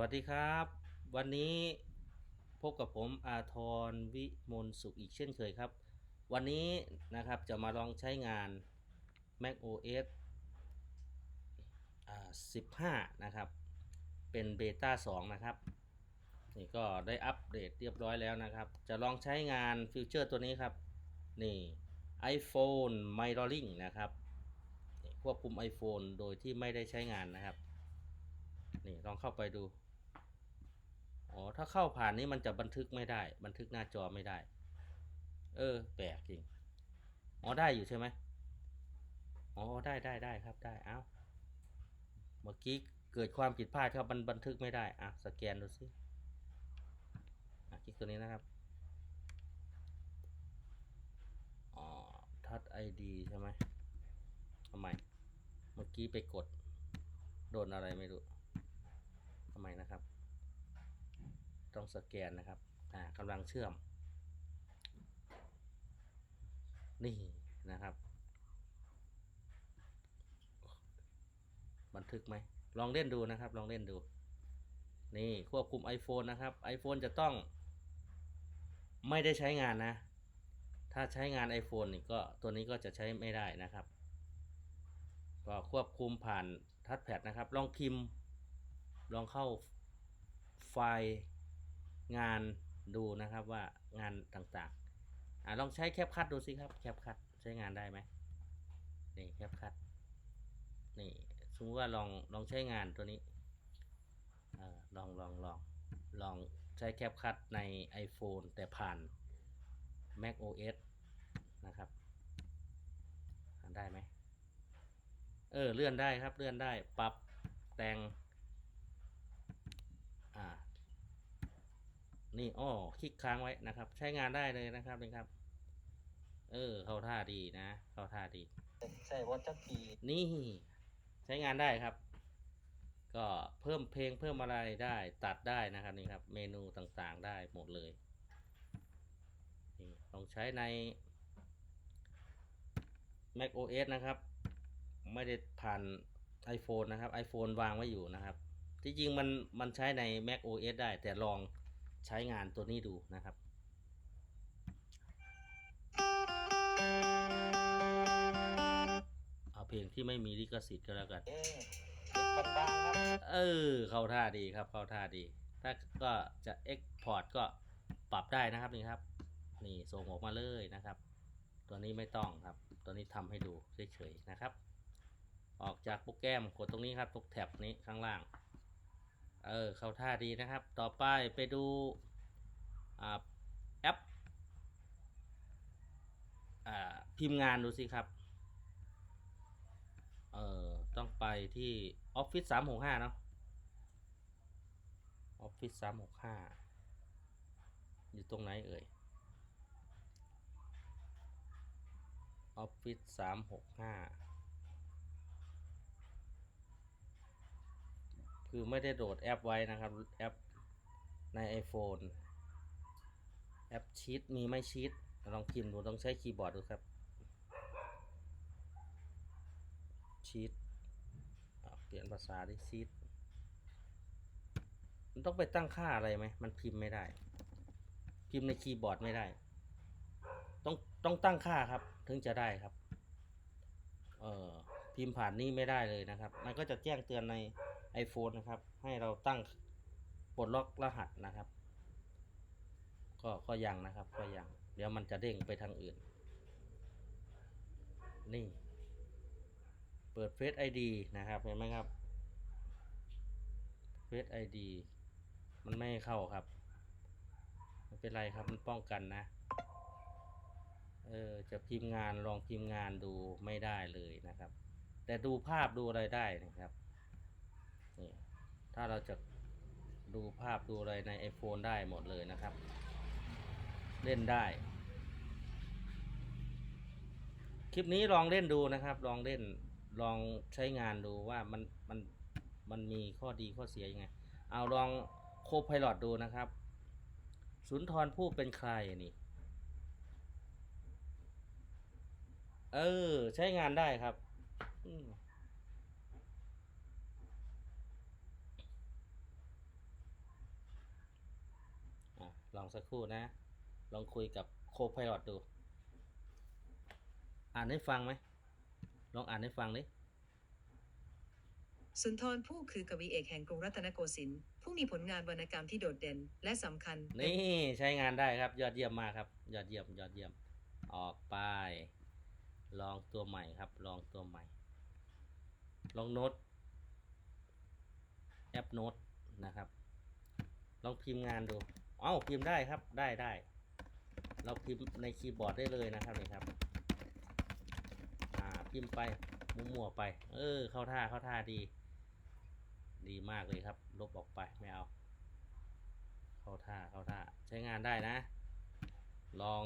วัสดีครับ วันนี้พบกับผมอาทรวิมลสุขอีกเช่นเคยครับ วันนี้นะครับจะมาลองใช้งาน Mac OS อ่า15 นะครับ เป็นเบต้า2นะครับ นี่ก็ได้อัปเดตเรียบร้อยแล้วนะครับ จะลองใช้งานฟิวเจอร์ตัวนี้ครับ นี่ iPhone Mirroring นะครับควบคุม iPhone โดยที่ไม่ได้ใช้งานนะครับนี่ลองเข้าไปดู อ๋อ ถ้าเข้าผ่านนี้มันจะบันทึกไม่ได้ บันทึกหน้าจอไม่ได้ เออ แปลกจริง อ๋อ ได้อยู่ใช่ไหมอ๋อ ได้ได้ได้ครับ ได้ เอ้า เมื่อกี้เกิดความผิดพลาดครับ มันบันทึกไม่ได้ อะ สแกนดูสิอะคลิกตัวนี้นะครับ อ๋อ ทัดไอดีใช่ไหมทำไม เมื่อกี้ไปกด โดนอะไรไม่รู้ทำไมนะครับ ต้องสแกนนะครับอ่ากำลังเชื่อม นี่นะครับ บันทึกไหม ลองเล่นดูนะครับ ลองเล่นดู นี่ควบคุม iPhone นะครับ iPhone จะต้อง ไม่ได้ใช้งานนะ ถ้าใช้งาน iPhone นี่ก็ตัวนี้ก็จะใช้ไม่ได้นะครับ ก็ควบคุมผ่านทัชแพดนะครับ ลองพิมพ์ ลองเข้าไฟล์ งานดูนะครับว่างานต่างๆอ่าลองใช้แคปคัดดูสิครับแคปคัดใช้งานได้ไหมนี่แคปคัดนี่สมมติว่าลองลองใช้งานตัวนี้ลองลองลองลองใช้แคปคัดใน iPhone แต่ผ่าน Mac OS นะครับได้ไหมเออเลื่อนได้ครับเลื่อนได้ปรับแต่ง อ่า นี่อ้อคลิกค้างไว้นะครับ ใช้งานได้เลยนะครับนี่ครับ เออ เข้าท่าดีนะ เข้าท่าดีใช่วอจักทีนี่ใช้งานได้ครับ ก็เพิ่มเพลงเพิ่มอะไรได้ตัดได้นะครับนี่ครับ เมนูต่างๆได้หมดเลยนี่ลองใช้ใน Mac OS นะครับ ไม่ได้ผ่าน iPhone นะครับ iPhone วางไว้อยู่นะครับ ที่จริงมันมันใช้ใน Mac OS ได้แต่ลอง ใช้งานตัวนี้ดูนะครับเอาเพลงที่ไม่มีลิขสิทธิ์ก็แล้วกัน เอ๊ะเด็กบางๆครับเออเข้าท่าดีครับ เข้าท่าดี ถ้าก็จะ Export ก็ปรับได้นะครับนี่ครับ นี่ส่งออกมาเลยนะครับ ตัวนี้ไม่ต้องครับ ตัวนี้ทำให้ดูเฉยๆนะครับ ออกจากโปรแกรมกดตรงนี้ครับตรงแท็บนี้ข้างล่าง เออเข้าท่าดีนะครับ ต่อไปไปดูอแอปอพิมพ์งานดูสิครับ เออต้องไปที่ Office 365 เนาะ Office 365 อยู่ตรงไหนเอ่ย Office 365 คือไม่ได้โหลดแอปไว้นะครับ แอปใน iPhone แอปชีตมีไม่ชีตลองพิมพ์ดูต้องใช้คีย์บอร์ดดูครับชีตเปลี่ยนภาษาดิชีตมันต้องไปตั้งค่าอะไรไหม มันพิมพ์ไม่ได้ พิมพ์ในคีย์บอร์ดไม่ได้ ต้องต้องตั้งค่าครับ ถึงจะได้ครับ เออ พิมพ์ผ่านนี่ไม่ได้เลยนะครับ มันก็จะแจ้งเตือนใน iPhone นะครับ ให้เราตั้งปลดล็อกรหัสนะครับ ก็ก็ยังนะครับ ก็ยัง เดี๋ยวมันจะเด้งไปทางอื่น นี่ เปิด Face ID นะครับ เห็นไหมครับ Face ID มันไม่เข้าครับไม่เป็นไรครับ มันป้องกันนะ เออ จะพิมพ์งานลองพิมพ์งานดูไม่ได้เลยนะครับ แต่ดูภาพดูอะไรได้นะครับ นี่ ถ้าเราจะดูภาพดูอะไรใน iPhone ได้หมดเลยนะครับ เล่นได้ คลิปนี้ลองเล่นดูนะครับ ลองเล่นลองใช้งานดูว่ามันมันมันมีข้อดีข้อเสียยังไง เอาลองโคพาย o t ดูนะครับ สุนทรผู้เป็นใครนี่เออ ใช้งานได้ครับ อืมลองสักครู่นะ ลองคุยกับโคพาย o t ดู อ่านให้ฟังไหม ลองอ่านให้ฟังดิสุนทรภู่คือกวีเอกแห่งกรุงรัตนโกสินทร์ผู้มีผลงานวรรณกรรมที่โดดเด่นและสำคัญนี่ใช้งานได้ครับ ยอดเยี่ยมมากครับ ยอดเยี่ยม ยอดเยี่ยม ออกไป ลองตัวใหม่ครับ ลองตัวใหม่ ลองโน้ตแอปโน้ตนะครับ ลองพิมพ์งานดู เอ้าพิมพ์ได้ครับได้ได้เราพิมพ์ในคีย์บอร์ดได้เลยนะครับนี่ครับอ่าพิมพ์ไปมั่วไป เออ เข้าท่าเข้าท่าดี ดีมากเลยครับ ลบออกไปไม่เอา เข้าท่าเข้าท่าใช้งานได้นะ ลอง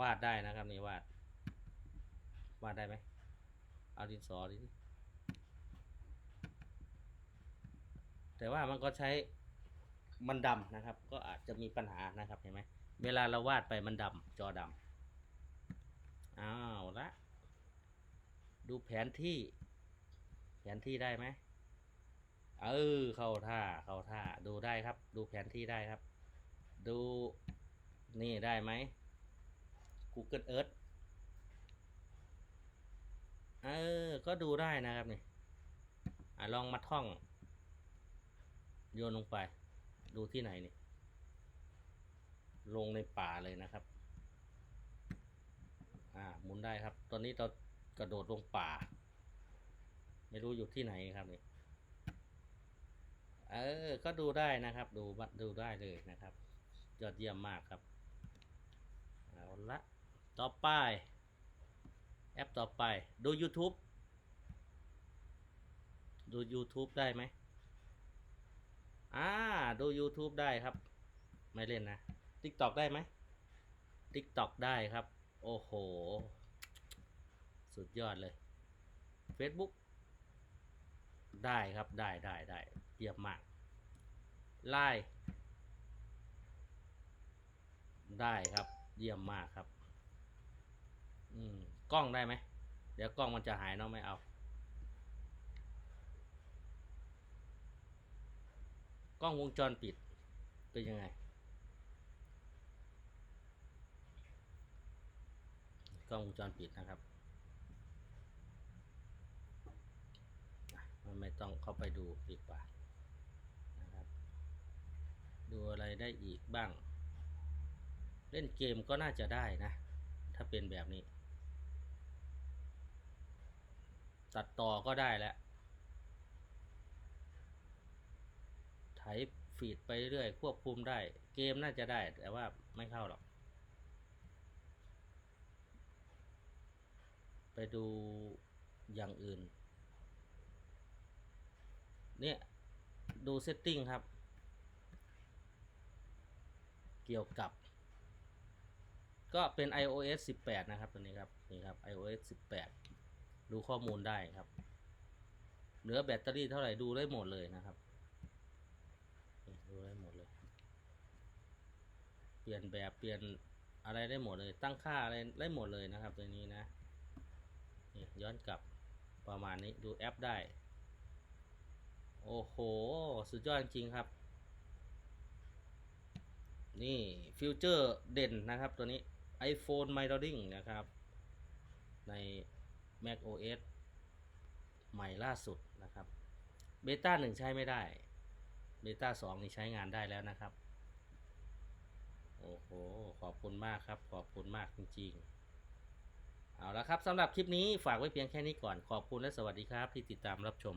วาดได้นะครับนี่วาด วาดได้ไหมเอาดินสอดิ แต่ว่ามันก็ใช้มันดำนะครับ ก็อาจจะมีปัญหานะครับเห็นไหมเวลาเราวาดไปมันดำจอดำอ้าวละดูแผนที่ แผนที่ได้ไหมเออเข้าท่าเข้าท่าดูได้ครับ ดูแผนที่ได้ครับ ดูนี่ได้ไหม Google Earth เออ ก็ดูได้นะครับนี่อะลองมาท่อง โยนลงไป ดูที่ไหนนี่ ลงในป่าเลยนะครับ อ่าหมุนได้ครับ ตอนนี้เรากระโดดลงป่า ไม่รู้อยู่ที่ไหนครับนี่เออ ก็ดูได้นะครับ ดูบัดูได้เลยนะครับ ยอดเยี่ยมมากครับ เอาละต่อไปแอปต่อไปดู YouTube ดู YouTube ได้ไหม อ่าดู YouTube ได้ครับ ไม่เล่นนะ TikTok ได้ไหม TikTok ได้ครับ โอ้โห สุดยอดเลย Facebook ได้ครับได้ได้ได้เยี่ยมมาก Line ได้ครับ เยี่ยมมากครับ อืมกล้องได้ไหม เดี๋ยวกล้องมันจะหายเนาะไม่เอา ล้องวงจรปิดเป็นยังไง กล้องวงจรปิดนะครับมันไม่ต้องเข้าไปดูดีกว่านะครับ ดูอะไรได้อีกบ้าง เล่นเกมก็น่าจะได้นะ ถ้าเป็นแบบนี้ ตัดต่อก็ได้แล้ว ไถฟีดไปเรื่อยควบคุมได้ เกมน่าจะได้ แต่ว่าไม่เข้าหรอก ไปดูอย่างอื่น เนี่ยดูเซตติ้งครับ เกี่ยวกับ ก็เป็น iOS 18 นะครับตัวนี้ครับ นี่ครับ iOS 18 ดูข้อมูลได้ครับ เหลือแบตเตอรี่เท่าไหร่ดูได้หมดเลยนะครับ ดูได้หมดเลย เปลี่ยนแบบเปลี่ยนอะไรได้หมดเลย ตั้งค่าอะไรได้หมดเลยนะครับ ตัวนี้นะนี่ย้อนกลับประมาณนี้ดูแอปได้ โอ้โห สุดยอดจริงครับ นี่ฟิวเจอร์เด่นนะครับตัวนี้ iPhone Mirroring นะครับ ใน Mac OS ใหม่ล่าสุดนะครับเบต้าหนึ่งใช้ไม่ได้ เบต้าสองนี่ใช้งานได้แล้วนะครับ โอ้โห ขอบคุณมากครับ ขอบคุณมากจริงๆ เอาละครับสำหรับคลิปนี้ฝากไว้เพียงแค่นี้ก่อน ขอบคุณและสวัสดีครับที่ติดตามรับชม